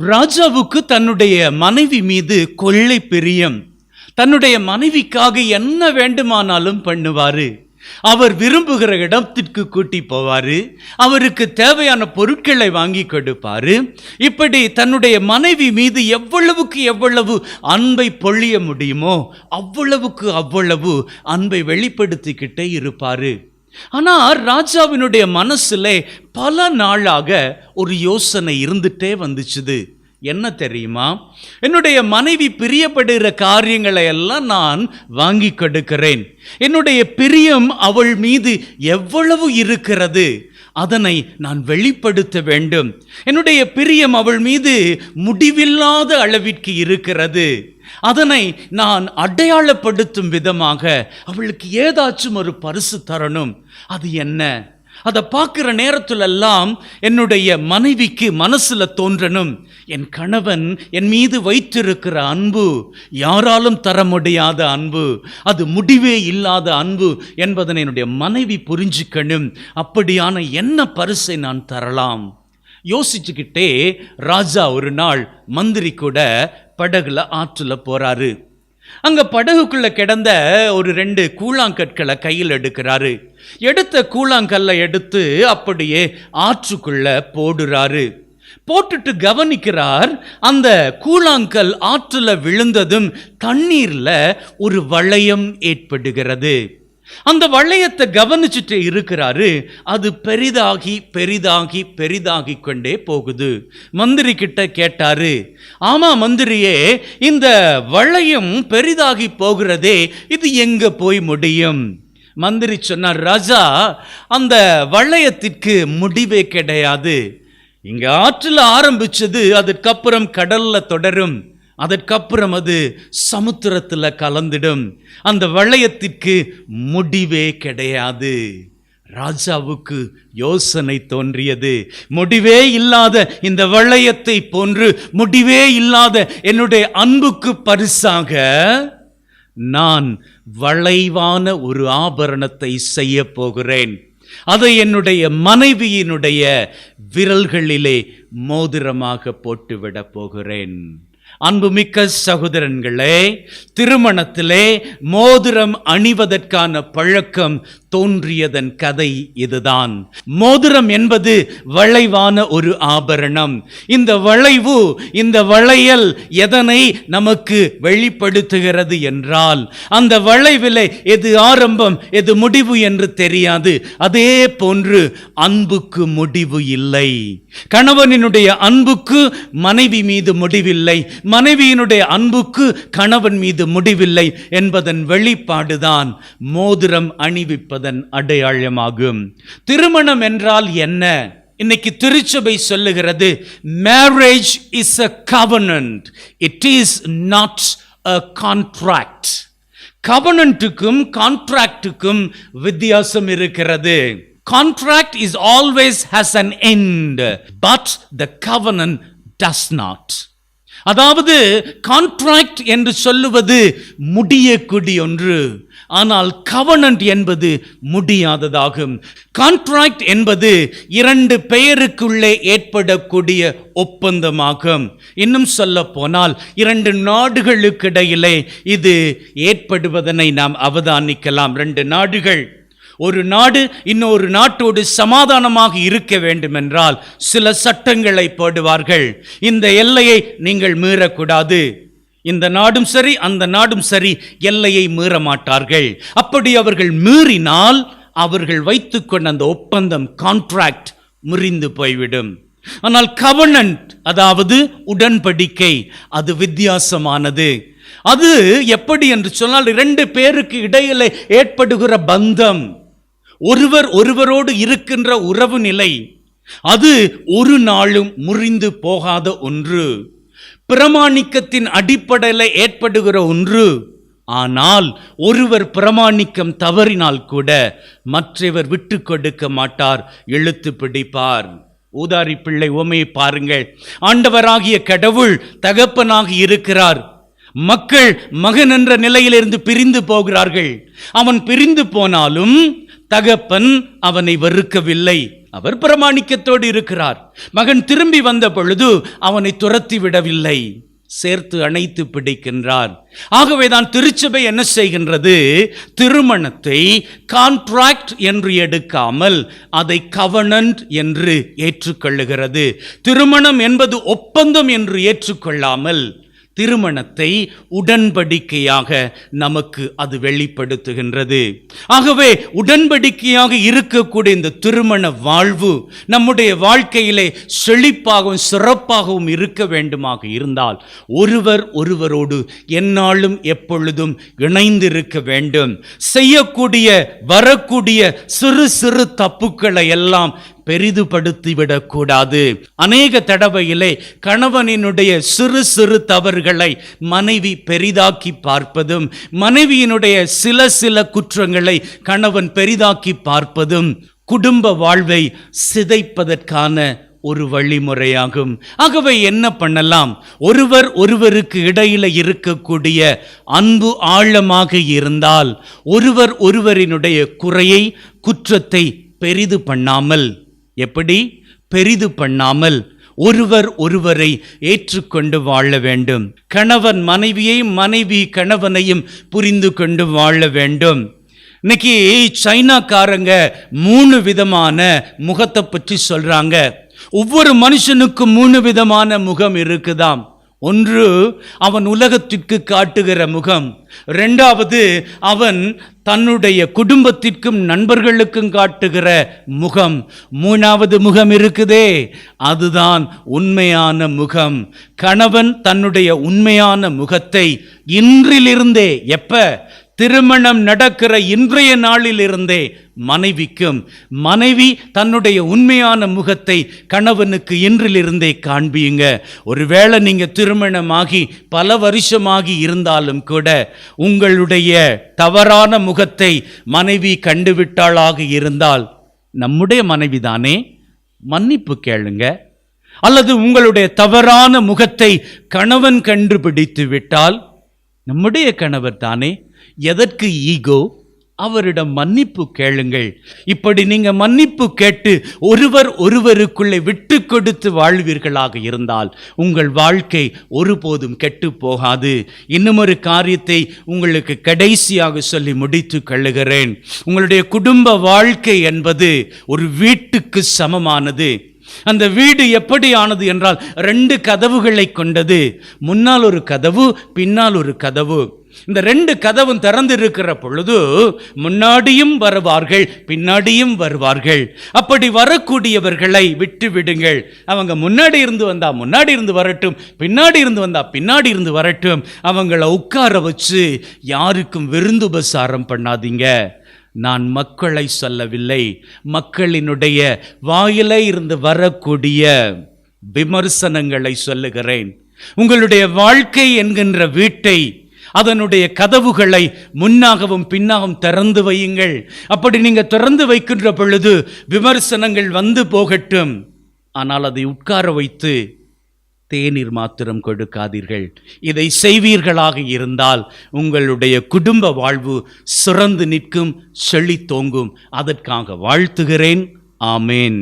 ராஜாவுக்கு தன்னுடைய மனைவி மீது கொள்ளை பிரியம். தன்னுடைய மனைவிக்காக என்ன வேண்டுமானாலும் பண்ணுவார். அவர் விரும்புகிற இடத்திற்கு கூட்டி போவார். அவருக்கு தேவையான பொருட்களை வாங்கி கொடுப்பார். இப்படி தன்னுடைய மனைவி மீது எவ்வளவுக்கு எவ்வளவு அன்பை பொழிய முடியுமோ அவ்வளவுக்கு அவ்வளவு அன்பை வெளிப்படுத்திக்கிட்டே இருப்பார். ஆனால் ராஜாவினுடைய மனசில் பல நாளாக ஒரு யோசனை இருந்துட்டே வந்துச்சுது. என்ன தெரியுமா? என்னுடைய மனைவி பிரியப்படுகிற காரியங்களை எல்லாம் நான் வாங்கி கொடுக்கிறேன். என்னுடைய பிரியம் அவள் மீது எவ்வளவு இருக்கிறது? அதனை நான் வெளிப்படுத்த வேண்டும். என்னுடைய பிரியம் அவள் மீது முடிவில்லாத அளவிற்கு இருக்கிறது. அதனை நான் அடையாளப்படுத்தும் விதமாக அவளுக்கு ஏதாச்சும் ஒரு பரிசு தரணும். அது என்ன? அதை பார்க்குற நேரத்திலெல்லாம் என்னுடைய மனைவிக்கு மனசுல தோன்றணும். என் கணவன் என் மீது வைத்திருக்கிற அன்பு யாராலும் தர முடியாத அன்பு. அது முடிவே இல்லாத அன்பு என்பதனை என்னுடைய மனைவி புரிஞ்சுக்கணும். அப்படியான என்ன பரிசை நான் தரலாம்? யோசிச்சுக்கிட்டே ராஜா ஒரு நாள் மந்திரி கூட படகுல ஆற்றுல போறாரு. அங்க படகுக்குள்ள கிடந்த ஒரு ரெண்டு கூழாங்கற்களை கையில் எடுக்கிறாரு. எடுத்த கூழாங்கல்லை எடுத்து அப்படியே ஆற்றுக்குள்ள போடுறாரு. போட்டுட்டு கவனிக்கிறார் அந்த கூழாங்கல் ஆற்றுல விழுந்ததும் தண்ணீர்ல ஒரு வளையம் ஏற்படுகிறது. அந்த வளையத்தை கவனிச்சுட்டு இருக்கிறாரு. அது பெரிதாகி பெரிதாகி பெரிதாகி கொண்டே போகுது. மந்திரி கிட்ட கேட்டாரு ஆமா மந்திரியே இந்த வளையம் பெரிதாகி போகிறதே இது எங்க போய் முடியும்? மந்திரி சொன்னார் ராஜா அந்த வளையத்திற்கு முடிவே கிடையாது. இங்க ஆற்றில் ஆரம்பிச்சது அதுக்கப்புறம் கடல்ல தொடரும். அதற்கப்புறம் அது சமுத்திரத்தில் கலந்திடும். அந்த வளையத்திற்கு முடிவே கிடையாது. ராஜாவுக்கு யோசனை தோன்றியது. முடிவே இல்லாத இந்த வளையத்தை போன்று முடிவே இல்லாத என்னுடைய அன்புக்கு பரிசாக நான் வளைவான ஒரு ஆபரணத்தை செய்ய போகிறேன். அதை என்னுடைய மனைவியினுடைய விரல்களிலே மோதிரமாக போட்டுவிடப் போகிறேன். அன்புமிக்க சகோதரன்களே திருமணத்திலே மோதிரம் அணிவதற்கான பழக்கம் தோன்றியதன் கதை இதுதான். மோதிரம் என்பது வளைவான ஒரு ஆபரணம். இந்த வளைவு இந்த வளையல் எதனை நமக்கு வெளிப்படுத்துகிறது என்றால் அந்த வளைவிலே எது ஆரம்பம் எது முடிவு என்று தெரியாது. அதே போன்று அன்புக்கு முடிவு இல்லை. கணவனினுடைய அன்புக்கு மனைவி மீது முடிவில்லை. மனைவியினுடைய அன்புக்கு கணவன் மீது முடிவில்லை என்பதன் வெளிப்பாடுதான் மோதிரம் அணிவிப்பதன் அடையாளமாகும். திருமணம் என்றால் என்ன? இன்னைக்கு திருச்சபை சொல்லுகிறது marriage is a covenant it is not a contract கவனன்ட்டுக்கும் கான்ட்ராக்டுக்கும் வித்தியாசம் இருக்கிறது. Contract is always has an end but the covenant does not அதாவது கான்ட்ராக்ட் என்று சொல்லுவது முடியக்கூடிய ஒன்று. ஆனால் கவனன்ட் என்பது முடியாததாகும். கான்ட்ராக்ட் என்பது இரண்டு பெயருக்குள்ளே ஏற்படக்கூடிய ஒப்பந்தமாகும். இன்னும் சொல்ல போனால் இரண்டு நாடுகளுக்கிடையிலே இது ஏற்படுவதனை நாம் அவதானிக்கலாம். ரெண்டு நாடுகள். ஒரு நாடு இன்னொரு நாட்டோடு சமாதானமாக இருக்க வேண்டுமென்றால் சில சட்டங்களை போடுவார்கள். இந்த எல்லையை நீங்கள் மீறக்கூடாது. இந்த நாடும் சரி அந்த நாடும் சரி எல்லையை மீற மாட்டார்கள் அப்படி அவர்கள் மீறினால் அவர்கள் வைத்துக்கொண்ட அந்த ஒப்பந்தம் கான்ட்ராக்ட் முறிந்து போய்விடும். ஆனால் கவர்னன்ட் அதாவது உடன்படிக்கை அது வித்தியாசமானது. அது எப்படி என்று சொன்னால் இரண்டு பேருக்கு இடையில ஏற்படுகிற பந்தம். ஒருவர் ஒருவரோடு இருக்கின்ற உறவு நிலை அது ஒரு நாளும் முறிந்து போகாத ஒன்று. பிரமாணிக்கத்தின் அடிப்படையில் ஏற்படுகிற ஒன்று. ஆனால் ஒருவர் பிரமாணிக்கம் தவறினால் கூட மற்றவர் விட்டு கொடுக்க மாட்டார் இழுத்து பிடிப்பார். ஊதாரி பிள்ளை உமையை பாருங்கள். ஆண்டவராகிய கடவுள் தகப்பனாக இருக்கிறார். மக்கள் மகன் என்ற நிலையிலிருந்து பிரிந்து போகிறார்கள். அவன் பிரிந்து போனாலும் தகப்பன் அவனை வெறுக்கவில்லை. அவர் பிரமாணிக்கத்தோடு இருக்கிறார். மகன் திரும்பி வந்த பொழுது அவனை துரத்தி விடவில்லை. சேர்த்து அணைத்து பிடிக்கின்றார். ஆகவேதான் திருச்சபை என்ன செய்கின்றது? திருமணத்தை கான்ட்ராக்ட் என்று எடுக்காமல் அதை கவனன்ட் என்று ஏற்றுக்கொள்ளுகிறது. திருமணம் என்பது ஒப்பந்தம் என்று ஏற்றுக்கொள்ளாமல் திருமணத்தை உடன்படிக்கையாக நமக்கு அது வெளிப்படுத்துகின்றது. ஆகவே உடன்படிக்கையாக இருக்கக்கூடிய இந்த திருமண வாழ்வு நம்முடைய வாழ்க்கையிலே செழிப்பாகவும் சிறப்பாகவும் இருக்க வேண்டுமாக இருந்தால் ஒருவர் ஒருவரோடு என்னாலும் எப்பொழுதும் இணைந்திருக்க வேண்டும். செய்யக்கூடிய வரக்கூடிய சிறு சிறு தப்புக்களை எல்லாம் பெரிதுபடுத்திவிடக் கூடாது அநேக தடவையிலே கணவனினுடைய சிறு சிறு தவறுகளை மனைவி பெரிதாக்கி பார்ப்பதும் மனைவியினுடைய சில சில குற்றங்களை கணவன் பெரிதாக்கி பார்ப்பதும் குடும்ப வாழ்வை சிதைப்பதற்கான ஒரு வழிமுறையாகும். ஆகவே என்ன பண்ணலாம்? ஒருவர் ஒருவருக்கு இடையில இருக்கக்கூடிய அன்பு ஆழமாக இருந்தால் ஒருவர் ஒருவரினுடைய குறையை குற்றத்தை பெரிது பண்ணாமல் எப்படி? பெரிது பண்ணாமல் ஒருவர் ஒருவரை ஏற்றுக்கொண்டு வாழ வேண்டும். கணவன் மனைவியை மனைவி கணவனையும் புரிந்து கொண்டு வாழ வேண்டும். இன்னைக்கு சைனாக்காரங்க மூணு விதமான முகத்தை பற்றி சொல்றாங்க. ஒவ்வொரு மனுஷனுக்கும் மூணு விதமான முகம் இருக்குதாம். ஒன்று அவன் உலகத்திற்கு காட்டுகிற முகம். ரெண்டாவது அவன் தன்னுடைய குடும்பத்திற்கும் நண்பர்களுக்கும் காட்டுகிற முகம். மூணாவது முகம் இருக்குதே அதுதான் உண்மையான முகம். கணவன் தன்னுடைய உண்மையான முகத்தை இன்றிலிருந்தே எப்ப? திருமணம் நடக்கிற இன்றைய நாளிலிருந்தே மனைவிக்கும் மனைவி தன்னுடைய உண்மையான முகத்தை கணவனுக்கு இன்றிலிருந்தே காண்பியுங்க. ஒருவேளை நீங்கள் திருமணமாகி பல வருஷமாகி இருந்தாலும் கூட உங்களுடைய தவறான முகத்தை மனைவி கண்டுவிட்டாளாக இருந்தால் நம்முடைய மனைவி தானே மன்னிப்பு கேளுங்க. அல்லது உங்களுடைய தவறான முகத்தை கணவன் கண்டுபிடித்து விட்டால் நம்முடைய கணவர் தானே? எதற்கு ஈகோ? அவரிடம் மன்னிப்பு கேளுங்கள். இப்படி நீங்க மன்னிப்பு கேட்டு ஒருவர் ஒருவருக்குள்ளே விட்டு கொடுத்து வாழ்வீர்களாக இருந்தால் உங்கள் வாழ்க்கை ஒருபோதும் கெட்டு போகாது. இன்னும் ஒரு காரியத்தை உங்களுக்கு கடைசியாக சொல்லி முடித்து கொள்ளுகிறேன். உங்களுடைய குடும்ப வாழ்க்கை என்பது ஒரு வீட்டுக்கு சமமானது. அந்த வீடு எப்படியானது என்றால் ரெண்டு கதவுகளை கொண்டது. முன்னால் ஒரு கதவு பின்னால் ஒரு கதவு. இந்த ரெண்டு கதவும் திறந்திருக்கிற பொழுது முன்னாடியும் வருவார்கள் பின்னாடியும் வருவார்கள். அப்படி வரக்கூடியவர்களை விட்டு விடுங்கள். அவங்க முன்னாடி இருந்து வந்தா முன்னாடி இருந்து வரட்டும் பின்னாடி இருந்து வந்தா பின்னாடி இருந்து வரட்டும். அவங்கள உட்கார வச்சு யாருக்கும் விருந்துபசாரம் பண்ணாதீங்க. நான் மக்களை சொல்லவில்லை. மக்களினுடைய வாயிலே இருந்து வரக்கூடிய விமர்சனங்களை சொல்லுகிறேன். உங்களுடைய வாழ்க்கை என்கின்ற வீட்டை அதனுடைய கதவுகளை முன்னாகவும் பின்னாகவும் திறந்து வையுங்கள். அப்படி நீங்க திறந்து வைக்கின்ற பொழுது விமர்சனங்கள் வந்து போகட்டும். ஆனால் அதை உட்கார வைத்து தேநீர் மாத்திரம் கொடுக்காதீர்கள். இதை செய்வீர்களாக இருந்தால் உங்களுடைய குடும்ப வாழ்வு சிறந்து நிற்கும் செழித்தோங்கும். அதற்காக வாழ்த்துகிறேன். ஆமேன்.